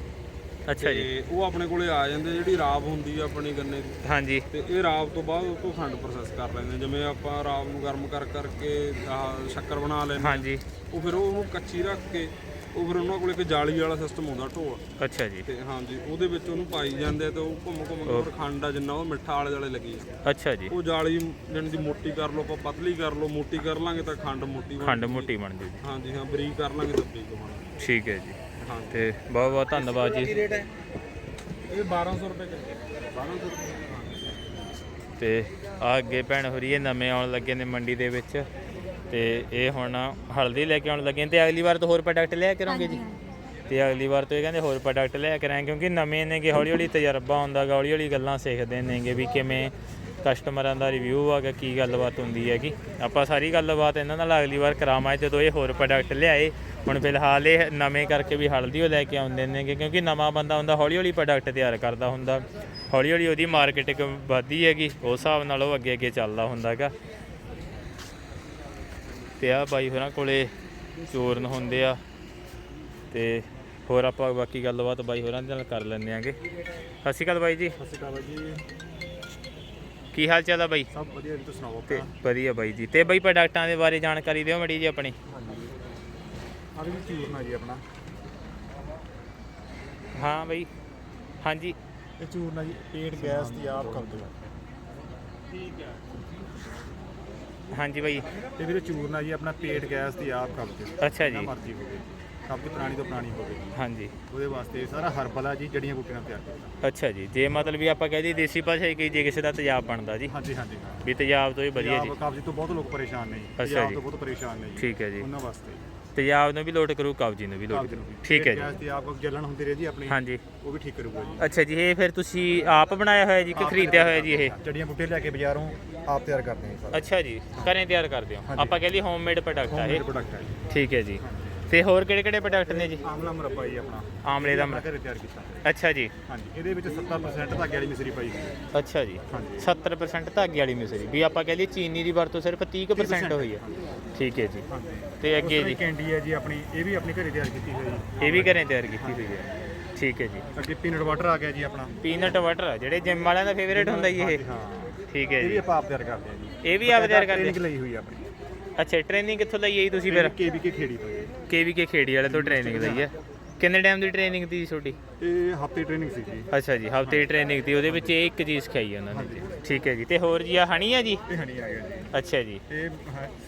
ਅੱਛਾ ਜੀ। ਤੇ ਉਹ ਆਪਣੇ ਕੋਲੇ ਆ ਜਾਂਦੇ ਜਿਹੜੀ ਰਾਬ ਹੁੰਦੀ ਆ ਆਪਣੀ ਗੰਨੇ ਦੀ। ਹਾਂਜੀ। ਤੇ ਇਹ ਰਾਬ ਤੋਂ ਬਾਅਦ ਉਹ ਤੋਂ ਖੰਡ ਪ੍ਰੋਸੈਸ ਕਰ ਲੈਂਦੇ ਜਿਵੇਂ ਆਪਾਂ ਰਾਬ ਨੂੰ ਗਰਮ ਕਰ ਕਰਕੇ ਆਹ ਸ਼ੱਕਰ ਬਣਾ ਲੈਂਦੇ ਹਾਂਜੀ। ਉਹ ਫਿਰ ਉਹਨੂੰ ਕੱਚੀ ਰੱਖ ਕੇ ਉਹ ਫਿਰ ਉਹਨਾਂ ਕੋਲ ਇੱਕ ਜਾਲੀ ਵਾਲਾ ਸਿਸਟਮ ਹੁੰਦਾ ਢੋਲ। ਅੱਛਾ ਜੀ। ਤੇ ਹਾਂਜੀ ਉਹਦੇ ਵਿੱਚ ਉਹਨੂੰ ਪਾਈ ਜਾਂਦੇ ਆ ਤੇ ਉਹ ਘੁੰਮ ਘੁੰਮ ਕੇ ਫਿਰ ਖੰਡ ਆ ਜਿੰਨਾ ਉਹ ਮਿੱਠਾ ਆਲੇ ਦੁਆਲੇ ਲੱਗੀ ਜਾਂਦਾ ਅੱਛਾ ਜੀ। ਉਹ ਜਾਲੀ ਜਣ ਦੀ ਮੋਟੀ ਕਰ ਲਓ ਆਪਾਂ ਪਤਲੀ ਕਰ ਲਓ ਮੋਟੀ ਕਰ ਲਾਂਗੇ ਤਾਂ ਖੰਡ ਮੋਟੀ ਬਣ ਖੰਡ ਮੋਟੀ ਬਣ ਜੂ ਜੀ ਹਾਂਜੀ ਹਾਂ ਬਰੀਕ ਕਰ ਲਾਂਗੇ ਤਾਂ ਬਰੀਕ ਬਣ ਠੀਕ ਹੈ ਜੀ। ਤੇ ਬਹੁਤ ਬਹੁਤ ਧੰਨਵਾਦ ਜੀ। ਰੇਟ ਹੈ? ਇਹ 1200 ਰੁਪਏ ਕਿਲੋ। 1200 ਰੁਪਏ ਤੇ ਆ ਅੱਗੇ ਭੈਣ ਹੋਰੀ ਇਹ ਨਵੇਂ ਆਉਣ ਲੱਗੇ ਨੇ ਮੰਡੀ ਦੇ ਵਿੱਚ। ਤੇ ਇਹ ਹੁਣ ਹਲਦੀ ਲੈ ਕੇ ਆਉਣ ਲੱਗੇ ਨੇ। ਤੇ ਅਗਲੀ ਵਾਰ ਤੋਂ ਹੋਰ ਪ੍ਰੋਡਕਟ ਲਿਆ ਕਰੋਗੇ ਜੀ? ਤੇ ਅਗਲੀ ਵਾਰ ਤੋਂ ਇਹ ਕਹਿੰਦੇ ਹੋਰ ਪ੍ਰੋਡਕਟ ਲਿਆ ਕਰਾਂਗੇ। ਕਿਉਂਕਿ ਨਵੇਂ ਨੇਗੇ ਹੌਲੀ ਹੌਲੀ ਤਜਰਬਾ ਹੁੰਦਾ ਗਾ ਹੌਲੀ ਹੌਲੀ ਗੱਲਾਂ ਸਿੱਖਦੇ ਨੇਗੇ ਵੀ ਕਿਵੇਂ ਕਸਟਮਰਾਂ ਦਾ ਰਿਵਿਊ ਆ ਆਗਾ ਕੀ ਗੱਲਬਾਤ ਹੁੰਦੀ ਹੈਗੀ। ਆਪਾਂ ਸਾਰੀ ਗੱਲਬਾਤ ਇਹਨਾਂ ਨਾਲ ਅਗਲੀ ਵਾਰ ਕਰਾਵਾਂਗੇ, ਜਦੋਂ ਇਹ ਹੋਰ ਪ੍ਰੋਡਕਟ ਲਿਆਏ। ਹੁਣ ਫਿਲਹਾਲ ਇਹ ਨਵੇਂ ਕਰਕੇ ਵੀ ਹਲਦੀ ਉਹ ਲੈ ਕੇ ਆਉਂਦੇ ਨੇਗੇ ਕਿਉਂਕਿ ਨਵਾਂ ਬੰਦਾ ਹੁੰਦਾ ਹੌਲੀ ਹੌਲੀ ਪ੍ਰੋਡਕਟ ਤਿਆਰ ਕਰਦਾ ਹੁੰਦਾ। ਹੌਲੀ ਹੌਲੀ ਉਹਦੀ ਮਾਰਕੀਟਿੰਗ ਵੱਧਦੀ ਹੈਗੀ, ਉਸ ਹਿਸਾਬ ਨਾਲ ਉਹ ਅੱਗੇ ਅੱਗੇ ਚੱਲਦਾ ਹੁੰਦਾਗਾ ਤੇ ਆ ਬਾਈ ਹੋਰਾਂ ਕੋਲੇ ਚੋਰਨ ਹੁੰਦੇ ਆ। ਤੇ ਹੋਰ ਆਪਾਂ ਬਾਕੀ ਗੱਲਬਾਤ ਬਾਈ ਹੋਰਾਂ ਦੇ ਨਾਲ ਕਰ ਲੈਂਦੇ ਆਂਗੇ। ਸਤਿ ਸ਼੍ਰੀ ਅਕਾਲ ਬਾਈ ਜੀ। ਸਤਿ ਸ਼੍ਰੀ ਅਕਾਲ ਜੀ। ਕੀ ਹਾਲ ਚਾਲ ਆ ਬਾਈ? ਸਭ ਵਧੀਆ ਜੀ ਤੁਸੀਂ ਸੁਣਾਓ ਤੇ ਵਧੀਆ ਬਾਈ ਜੀ। ਤੇ ਬਾਈ ਪ੍ਰੋਡਕਟਾਂ ਦੇ ਬਾਰੇ ਜਾਣਕਾਰੀ ਦਿਓ ਮੜੀ ਜੀ ਆਪਣੀ। ਹਾਂਜੀ। ਵੀ ਚੂਰਨਾ ਜੀ ਆਪਣਾ। ਹਾਂ ਬਾਈ। ਹਾਂਜੀ। ਇਹ ਚੂਰਨਾ ਜੀ ਪੇਟ ਗੈਸ ਦੀ ਆਪ ਕਰ ਦਿਓ। ਹਾਂਜੀ ਬਾਈ। ਤੇ ਵੀਰੇ ਚੂਰਨਾ ਜੀ ਆਪਣਾ ਪੇਟ ਗੈਸ ਦੀ ਆਪ ਕਰ ਦਿਓ। ਅੱਛਾ ਜੀ। ਮਰਜ਼ੀ ਹੋਵੇ। ਸਭ ਤੋਂ ਪੁਰਾਣੀ ਤੋਂ ਪੁਰਾਣੀ ਹੋਵੇ। ਹਾਂਜੀ। ਉਹਦੇ ਵਾਸਤੇ ਸਾਰਾ ਹਰਬਲ ਆ ਜੀ ਜੜੀਆਂ ਬੂਟੀਆਂ ਨਾਲ ਤਿਆਰ ਕੀਤਾ। ਅੱਛਾ ਜੀ ਜੇ ਮਤਲਬ ਵੀ ਆਪਾਂ ਕਹਦੇ ਦੇਸੀ ਭਾਸ਼ਾ ਕਿ ਜੇ ਕਿਸੇ ਦਾ ਤੇਜ਼ਾਬ ਬਣਦਾ ਜੀ। ਹਾਂਜੀ ਹਾਂਜੀ ਹਾਂ। ਵੀ ਤੇਜ਼ਾਬ ਤੋਂ ਹੀ ਵਧੀਆ ਜੀ। ਪੰਜਾਬ ਕਬਜ਼ ਤੋਂ ਬਹੁਤ ਲੋਕ ਪਰੇਸ਼ਾਨ ਨੇ ਜੀ। ਪੰਜਾਬ ਜੀ। ਤੋਂ ਬਹੁਤ ਪਰੇਸ਼ਾਨ ਨੇ ਜੀ। ਠੀਕ ਹੈ ਜੀ। ਉਹਨਾਂ ਵਾਸਤੇ। ਤੇਜ਼ਾਬ ਨੂੰ ਵੀ ਲੋਟ ਕਰੂ ਕਬਜੀ ਨੂੰ ਵੀ ਲੋਟ ਕਰੂ। ਠੀਕ ਹੈ ਜੀ ਦੀ ਆਪ ਜਲਣ ਹੁੰਦੀ ਰਹੀ ਜੀ ਆਪਣੀ ਹਾਂਜੀ। ਉਹ ਵੀ ਠੀਕ ਕਰੂਗਾ ਜੀ। ਅੱਛਾ ਜੀ ਇਹ ਫਿਰ ਤੁਸੀਂ ਆਪ ਬਣਾਇਆ ਹੋਇਆ ਜੀ ਕਿ ਖਰੀਦਿਆ ਹੋਇਆ ਜੀ ਇਹ? ਜੜੀਆਂ ਬੂਟੇ ਲਿਆ ਕੇ ਬਾਜ਼ਾਰੋਂ ਆਪ ਤਿਆਰ ਕਰਦੇ ਹਾਂ ਸਾਰਾ। ਅੱਛਾ ਜੀ ਘਰੇ ਤਿਆਰ ਕਰਦੇ ਹੋ। ਆਪਾਂ ਕਹਿੰਦੇ ਹੋਮਮੇਡ ਪ੍ਰੋਡਕਟ ਆ ਇਹ। ਹੋਮਮੇਡ ਪ੍ਰੋਡਕਟ ਹੈ ਜੀ। ਠੀਕ ਹੈ ਜੀ। ਤੇ ਹੋਰ ਕਿਹੜੇ ਕਿਹੜੇ ਪ੍ਰੋਡਕਟ ਨੇ ਜੀ? ਆਮਲਾ ਮੁਰੱਬਾ ਜੀ ਆਪਣਾ। ਆਮਲੇ ਦਾ ਮੁਰੱਬਾ। ਘਰੇ ਤਿਆਰ ਕੀਤਾ। ਅੱਛਾ ਜੀ। ਹਾਂਜੀ ਇਹਦੇ ਵਿੱਚ 70% ਧਾਗੇ ਵਾਲੀ ਮਿਸਰੀ ਪਾਈ। ਹੋਈ ਹੈ ਅੱਛਾ ਜੀ। ਹਾਂਜੀ। 70% ਧਾਗੇ ਵਾਲੀ ਮਿਸਰੀ। ਵੀ ਆਪਾਂ ਕਹਿੰਦੇ ਚੀਨੀ ਦੀ ਵਰਤੋਂ ਸਿਰਫ 30% ਹੋਈ ਹੈ ਠੀਕ ਹੈ ਜੀ। ਹਾਂਜੀ। ਤੇ ਅੱਗੇ ਜੀ। ਕੈਂਡੀ ਹੈ ਜੀ ਆਪਣੀ। ਇਹ ਵੀ ਆਪਣੀ ਘਰੇ ਤਿਆਰ ਕੀਤੀ ਹੋਈ ਹੈ। ਜੀ ਇਹ ਵੀ ਘਰੇ ਤਿਆਰ ਕੀਤੀ ਹੋਈ ਹੈ। ਠੀਕ ਹੈ ਜੀ। ਅੱਗੇ ਪੀਨਟ ਵਾਟਰ ਆ ਗਿਆ ਜੀ ਆਪਣਾ। ਪੀਨਟ ਬਟਰ ਜਿਹੜੇ ਜਿਮ ਵਾਲਿਆਂ ਦਾ ਫੇਵਰੇਟ ਹੁੰਦਾ ਜੀ ਇਹ। ਹਾਂਜੀ, ਹਾਂ। ਠੀਕ ਹੈ ਇਹ ਵੀ ਜੀ। ਆਪਾਂ ਆਪ ਤਿਆਰ ਕਰਦੇ ਹਾਂ ਜੀ। ਇਹ ਵੀ ਆਪ ਤਿਆਰ ਕਰਦੇ ਟ੍ਰੇਨਿੰਗ ਲਈ ਹੋਈ ਆਪਣੀ। ਅੱਛਾ ਟ੍ਰੇਨਿੰਗ ਕਿੱਥੋਂ ਲਈ ਹੈ ਜੀ ਤੁਸੀਂ ਫਿਰ? ਕੇਬੀਕੇ ਖੇੜੀ ਤੋਂ ਜੀ। ਕੇਵੀਕੇ ਖੇੜੀ ਵਾਲੇ ਤੋਂ ਟ੍ਰੇਨਿੰਗ ਲਈ ਹੈ ਕਿੰਨੇ ਟਾਈਮ ਦੀ ਟ੍ਰੇਨਿੰਗ ਦੀ ਤੁਹਾਡੀ ਇਹ ਹਫ਼ਤੇ ਟ੍ਰੇਨਿੰਗ ਸੀ ਜੀ। ਅੱਛਾ ਜੀ ਹਫ਼ਤੇ ਦੀ ਟ੍ਰੇਨਿੰਗ ਦੀ ਉਹਦੇ ਵਿੱਚ ਇਹ ਇੱਕ ਚੀਜ਼ ਸਿਖਾਈ ਉਹਨਾਂ ਨੇ ਜੀ। ਠੀਕ ਹੈ ਜੀ ਤੇ ਹੋਰ ਜੀ ਆ ਹਣੀ ਆ ਜੀ? ਇਹ ਹਣੀ ਆ ਗਿਆ ਜੀ। ਅੱਛਾ ਜੀ। ਇਹ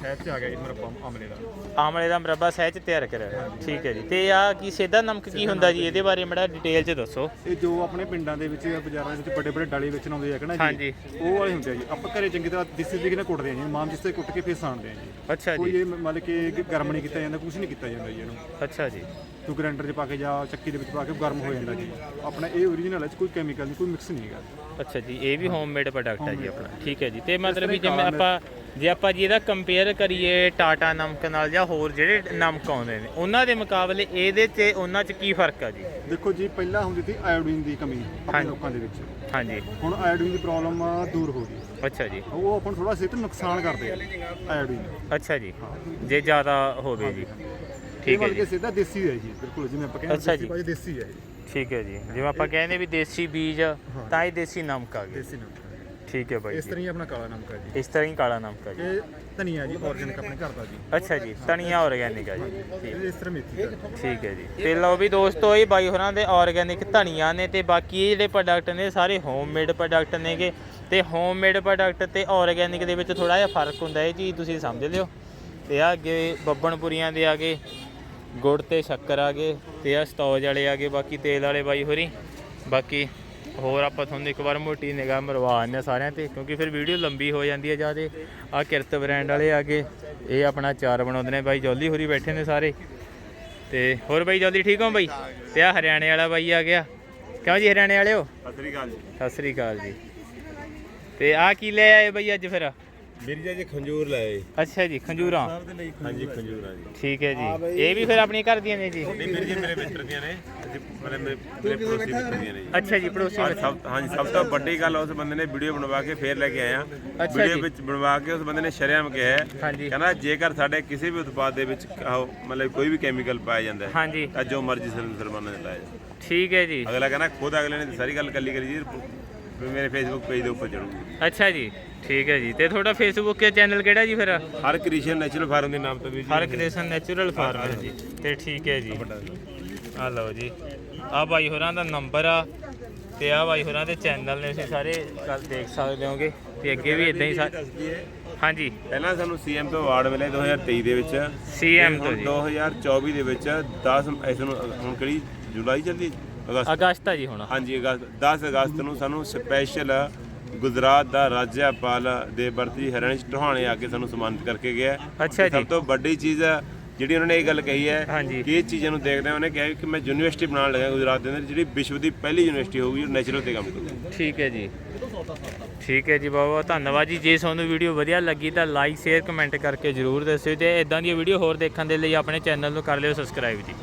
ਸਹਿਬ ਚ ਆ ਗਿਆ ਜੀ ਮਰੱਬਾ ਆਮਲੇ ਦਾ। ਆਮਲੇ ਦਾ ਮੁਰੱਬਾ ਸਹਿਜ ਤਿਆਰ ਕਰਿਆ। ਠੀਕ ਹੈ ਜੀ ਤੇ ਆ ਕੀ ਸੇਧਾ ਨਮਕ ਕੀ ਹੁੰਦਾ ਜੀ ਇਹਦੇ ਬਾਰੇ ਮੜਾ ਡਿਟੇਲ ਚ ਦੱਸੋ। ਇਹ ਜੋ ਆਪਣੇ ਪਿੰਡਾਂ ਦੇ ਵਿੱਚ ਜਾਂ ਬਾਜ਼ਾਰਾਂ ਵਿੱਚ ਵੱਡੇ ਵੱਡੇ ਡਾਲੇ ਵੇਚਣ ਆਉਂਦੇ ਆ ਕਿ ਨਾ ਹਾਂਜੀ। ਉਹ ਵਾਲੇ ਹੁੰਦੇ ਆ ਜੀ। ਆਪਾਂ ਘਰੇ ਚੰਗੀ ਤਰ੍ਹਾਂ ਦੇਸੀ ਤਰੀਕੇ ਨਾਲ ਕੁੱਟਦੇ ਆ ਜੀ ਮਾਮ ਜਿਸ ਤੇ ਕੁੱਟ ਕੇ ਫਿਰ ਸਾਣਦੇ ਆ ਜੀ। ਅੱਛਾ ਕੋਈ ਜੀ ਇਹ ਮਤਲਬ ਕਿ ਗਰਮ ਨਹੀਂ ਕੀਤਾ ਜਾਂਦਾ ਕੁਝ ਨਹੀਂ ਕੀਤਾ ਜਾਂਦਾ ਜੀ ਇਹਨੂੰ। ਅੱਛਾ ਜੀ। ਤੂੰ ਗ੍ਰਾਈਂਡਰ 'ਚ ਪਾ ਕੇ ਜਾਂ ਚੱਕੀ ਦੇ ਵਿੱਚ ਪਾ ਕੇ ਗਰਮ ਹੋ ਜਾਂਦਾ। ਜੀ ਆਪਣਾ ਇਹ ਓਰੀਜਨਲ ਹੈ 'ਚ ਕੋਈ ਕੈਮੀਕਲ ਨਹੀਂ ਕੋਈ ਮਿਕਸ ਨਹੀਂ ਹੈਗਾ। ਅੱਛਾ ਜੀ ਇਹ ਵੀ ਹੋਮਮੇਡ ਪ੍ਰੋਡਕਟ ਹੈ ਜੀ ਆਪਣਾ। ਠੀਕ ਹੈ ਜੀ ਤੇ ਮਤਲਬ ਵੀ ਜਿਵੇਂ ਆਪਾਂ ਜੇ ਆਪਾਂ ਜੀ ਇਹਦਾ ਕੰਪੇਅਰ ਕਰੀਏ ਟਾਟਾ ਨਮਕ ਨਾਲ ਜਾਂ ਹੋਰ ਜਿਹੜੇ ਨਮਕ ਆਉਂਦੇ ਨੇ ਉਹਨਾਂ ਦੇ ਮੁਕਾਬਲੇ ਇਹਦੇ 'ਚ ਉਹਨਾਂ 'ਚ ਕੀ ਫ਼ਰਕ ਆ ਜੀ? ਦੇਖੋ ਜੀ ਪਹਿਲਾਂ ਹੁੰਦੀ ਸੀ ਆਇਓਡੀਨ ਦੀ ਕਮੀ ਆਪਣੇ ਹਾਂਜੀ। ਲੋਕਾਂ ਦੇ ਵਿੱਚ। ਹਾਂਜੀ। ਹੁਣ ਆਇਓਡੀਨ ਦੀ ਪ੍ਰੋਬਲਮ ਦੂਰ ਹੋ ਗਈ। ਅੱਛਾ ਜੀ। ਉਹ ਆਪਾਂ ਨੂੰ ਥੋੜਾ ਸਿਹਤ ਨੂੰ ਨੁਕਸਾਨ ਕਰਦੇ ਆ ਆਇਓਡੀਨ ਅੱਛਾ ਜੀ ਜੇ ਜ਼ਿਆਦਾ ਹੋਵੇ ਜੀ। ਠੀਕ ਹੈ ਕਿ ਜੀ ਸਿੱਧਾ ਦੇਸੀ ਹੈ ਜੀ ਬਿਲਕੁਲ ਜਿਵੇਂ ਆਪਾਂ ਕਹਿੰਦੇ ਅੱਛਾ ਦੇਸੀ ਜੀ। ਭਾਜੀ ਦੇਸੀ ਹੈ ਜੀ ਠੀਕ ਹੈ ਜੀ। ਜਿਵੇਂ ਆਪਾਂ ਕਹਿੰਦੇ ਵੀ ਦੇਸੀ ਬੀਜ ਤਾਂ ਹੀ ਦੇਸੀ ਨਮਕ ਆ ਗਿਆ। ਦੇਸੀ ਨਮਕ ਹੈ ਠੀਕ ਹੈ ਬਾਈ ਇਸ ਜੀ। ਤਰ੍ਹਾਂ ਹੀ ਆਪਣਾ ਕਾਲਾ ਨਮਕ ਹੈ ਜੀ। ਇਸ ਤਰ੍ਹਾਂ ਹੀ ਕਾਲਾ ਨਮਕ ਆ ਜੀ। ਇਹ ਧਨੀਆ ਜੀ ਆਰਗੈਨਿਕ ਆਪਣੇ ਘਰ ਦਾ ਜੀ। ਅੱਛਾ ਜੀ ਧਨੀਆ ਆਰਗੈਨਿਕ ਆ ਜੀ। ਠੀਕ। ਇਹ ਇਸ ਤਰ੍ਹਾਂ ਮੇਥੀ ਦਾ। ਠੀਕ ਹੈ ਜੀ। ਤੇ ਲਓ ਵੀ ਦੋਸਤੋ ਇਹ ਬਾਈ ਹੋਰਾਂ ਦੇ ਆਰਗੈਨਿਕ ਧਨੀਆ ਨੇ ਤੇ ਬਾਕੀ ਇਹ ਜਿਹੜੇ ਪ੍ਰੋਡਕਟ ਨੇ ਸਾਰੇ ਹੋਮਮੇਡ ਪ੍ਰੋਡਕਟ ਨੇਗੇ। ਤੇ ਹੋਮਮੇਡ ਪ੍ਰੋਡਕਟ ਤੇ ਆਰਗੈਨਿਕ ਦੇ ਵਿੱਚ ਥੋੜਾ ਜਿਹਾ ਫ਼ਰਕ ਹੁੰਦਾ ਹੈ ਜੀ ਤੁਸੀਂ ਸਮਝ ਲਿਓ। ਤੇ ਆ ਅੱਗੇ ਬੱਬਣਪੁਰੀਆਂ ਦੇ ਆ ਗਏ। ਗੁੜ ਤੇ ਸ਼ੱਕਰ ਆ ਗਏ ਤੇ ਆ ਸਟੌਜ ਵਾਲੇ ਆ ਗਏ ਬਾਕੀ ਤੇਲ ਵਾਲੇ ਬਾਈ ਹੋਰੀ। ਬਾਕੀ ਹੋਰ ਆਪਾਂ ਤੁਹਾਨੂੰ ਇੱਕ ਵਾਰ ਮੋਟੀ ਨਿਗਾਹ ਮਰਵਾ ਹਾਂ ਸਾਰਿਆਂ ਤੇ ਕਿਉਂਕਿ ਫਿਰ ਵੀਡੀਓ ਲੰਬੀ ਹੋ ਜਾਂਦੀ ਹੈ ਜਿਆਦੇ। ਆ ਕਿਰਤ ਬ੍ਰਾਂਡ ਵਾਲੇ ਆ ਗਏ ਇਹ ਆਪਣਾ ਚਾਰ ਬਣਾਉਂਦੇ ਨੇ ਬਾਈ ਜੌਲੀ ਹੋਰੀ ਬੈਠੇ ਨੇ ਸਾਰੇ। ਤੇ ਹੋਰ ਬਾਈ ਜਲਦੀ ਠੀਕ ਹੋ ਬਾਈ? ਤੇ ਆ ਹਰਿਆਣੇ ਵਾਲਾ ਬਾਈ ਆ ਗਿਆ। ਕਿਉਂ ਜੀ ਹਰਿਆਣੇ ਵਾਲਿਓ? ਸਤਿ ਸ੍ਰੀ ਅਕਾਲ ਜੀ। ਸਤਿ ਸ੍ਰੀ ਅਕਾਲ ਜੀ। ਤੇ ਆ ਕੀ ਲੈ ਆਏ ਬਾਈ ਅੱਜ ਫਿਰ? ਮਿਰਜਾ ਜੀ ਖੰਜੂਰ ਲਏ ਅੱਛਾ ਜੀ ਖੰਜੂਰਾਂ। ਹਾਂਜੀ ਖੰਜੂਰਾਂ ਜੀ। ਠੀਕ ਹੈ ਜੀ। ਇਹ ਵੀ ਫਿਰ ਆਪਣੀ ਘਰ ਦੀਆਂ ਨੇ ਜੀ? ਨਹੀਂ ਮਿਰਜੇ ਮੇਰੇ ਮਿੱਤਰ ਦੀਆਂ ਨੇ। ਅਸੀਂ ਮੇਰੇ ਮੇਰੇ ਪੜੋਸੀ ਮਿੱਤਰ ਦੀਆਂ ਨੇ ਜੀ। ਅੱਛਾ ਜੀ ਪੜੋਸੀ ਮਿੱਤਰ। ਸਭ ਹਾਂਜੀ ਸਭ ਤੋਂ ਵੱਡੀ ਗੱਲ ਉਸ ਬੰਦੇ ਨੇ ਵੀਡੀਓ ਬਣਵਾ ਕੇ ਫੇਰ ਲੈ ਕੇ ਆਇਆ ਅੱਛਾ ਵੀਡੀਓ ਜੀ। ਵਿੱਚ ਬਣਵਾ ਕੇ ਉਸ ਬੰਦੇ ਨੇ ਸ਼ਰਿਆਮ ਕਿਹਾ ਹੈ। ਹਾਂਜੀ। ਕਹਿੰਦਾ ਜੇਕਰ ਸਾਡੇ ਕਿਸੇ ਵੀ ਉਤਪਾਦ ਦੇ ਵਿੱਚ ਆਹੋ, ਮਤਲਬ ਕੋਈ ਵੀ ਕੈਮੀਕਲ ਪਾਇਆ ਜਾਂਦਾ ਹੈ ਹਾਂਜੀ। ਤਾਂ ਜੋ ਮਰਜ਼ੀ ਸਰਮਾਨਾ ਨੇ ਲਾਇਆ ਜਾਏ। ਠੀਕ ਹੈ ਜੀ। ਅਗਲਾ ਕਹਿੰਦਾ ਖੁਦ ਅਗਲੇ ਨੇ ਸਾਰੀ ਗੱਲ ਕੱਲੀ ਕਰੀ ਜੀ ਵੀ ਮੇਰੇ ਫੇਸਬੁੱਕ ਪੇਜ ਦੇ ਉੱਪਰ ਚੜੂਗੀ। ਅੱਛਾ ਜੀ ਠੀਕ ਹੈ ਜੀ। ਤੇ ਤੁਹਾਡਾ ਫੇਸਬੁੱਕ ਤੇ ਚੈਨਲ ਕਿਹੜਾ ਜੀ ਫਿਰ? ਹਰ ਕ੍ਰਿਸ਼ਨ ਨੈਚੁਰਲ ਫਾਰਮ ਦੇ ਨਾਮ ਤੋਂ ਵੀ ਜੀ। ਹਰ ਕ੍ਰਿਸ਼ਨ ਨੈਚੁਰਲ ਫਾਰਮਰ ਜੀ। ਤੇ ਠੀਕ ਹੈ ਜੀ। ਆ ਲਓ ਜੀ। ਆ ਬਾਈ ਹੋਰਾਂ ਦਾ ਨੰਬਰ ਆ ਤੇ ਆ ਬਾਈ ਹੋਰਾਂ ਦੇ ਚੈਨਲ ਨੇ ਤੁਸੀਂ ਸਾਰੇ ਕੱਲ ਦੇਖ ਸਕਦੇ ਹੋਗੇ। ਤੇ ਅੱਗੇ ਵੀ ਇਦਾਂ ਹੀ ਸਾ- ਹਾਂਜੀ। ਪਹਿਲਾਂ ਸਾਨੂੰ ਸੀਐਮ ਤੋਂ ਅਵਾਰਡ ਮਿਲੇ 2023 ਦੇ ਵਿੱਚ। ਸੀਐਮ ਤੋਂ ਹੁਣ ਜੀ। 2024 ਦੇ ਵਿੱਚ 10 ਇਸ ਨੂੰ ਹੁਣ ਕਿਹੜੀ ਜੁਲਾਈ ਚੱਲਦੀ? ਅਗਸਤ। ਅਗਸਤ ਆ ਜੀ ਹੁਣ। ਹਾਂਜੀ ਅਗਸਤ 10 ਅਗਸਤ ਨੂੰ ਸਾਨੂੰ ਸਪੈਸ਼ਲ ਗੁਜਰਾਤ ਦਾ ਰਾਜਿਆਪਾਲ ਦੇ ਵਰਤੀ ਹਰਿਆਣਾ ਚ ਟੋਹਾਣੇ ਆ ਕੇ ਸਾਨੂੰ ਸਨਮਾਨਿਤ ਕਰਕੇ ਗਿਆ। ਅੱਛਾ ਜੀ ਸਭ ਤੋਂ ਵੱਡੀ ਚੀਜ਼ ਹੈ ਜਿਹੜੀ ਉਹਨਾਂ ਨੇ ਇਹ ਗੱਲ ਕਹੀ ਹੈ। ਕਿ ਇਹ ਚੀਜ਼ਾਂ ਨੂੰ ਦੇਖਦੇ ਉਹਨੇ ਕਿਹਾ ਕਿ ਮੈਂ ਯੂਨੀਵਰਸਿਟੀ ਬਣਾਉਣ ਲੱਗਾ ਗੁਜਰਾਤ ਦੇ ਅੰਦਰ ਜਿਹੜੀ ਵਿਸ਼ਵ ਦੀ ਪਹਿਲੀ ਯੂਨੀਵਰਸਿਟੀ ਹੋਊਗੀ ਜੋ ਨੈਚੁਰਲ ਤੇ ਕੰਮ ਕਰੂਗੀ। ਠੀਕ ਹੈ ਜੀ। ਠੀਕ ਹੈ ਜੀ ਬਹੁਤ ਬਹੁਤ ਧੰਨਵਾਦ ਜੀ। ਜੇ ਤੁਹਾਨੂੰ ਵੀਡੀਓ ਵਧੀਆ ਲੱਗੀ ਤਾਂ ਲਾਈਕ ਸ਼ੇਅਰ ਕਮੈਂਟ ਕਰਕੇ ਜਰੂਰ ਦੱਸਿਓ ਤੇ ਇਦਾਂ ਦੀਆਂ ਵੀਡੀਓ ਹੋਰ ਦੇਖਣ ਦੇ ਲਈ ਆਪਣੇ ਚੈਨਲ ਨੂੰ ਕਰ ਲਿਓ ਸਬਸਕ੍ਰਾਈਬ ਜੀ।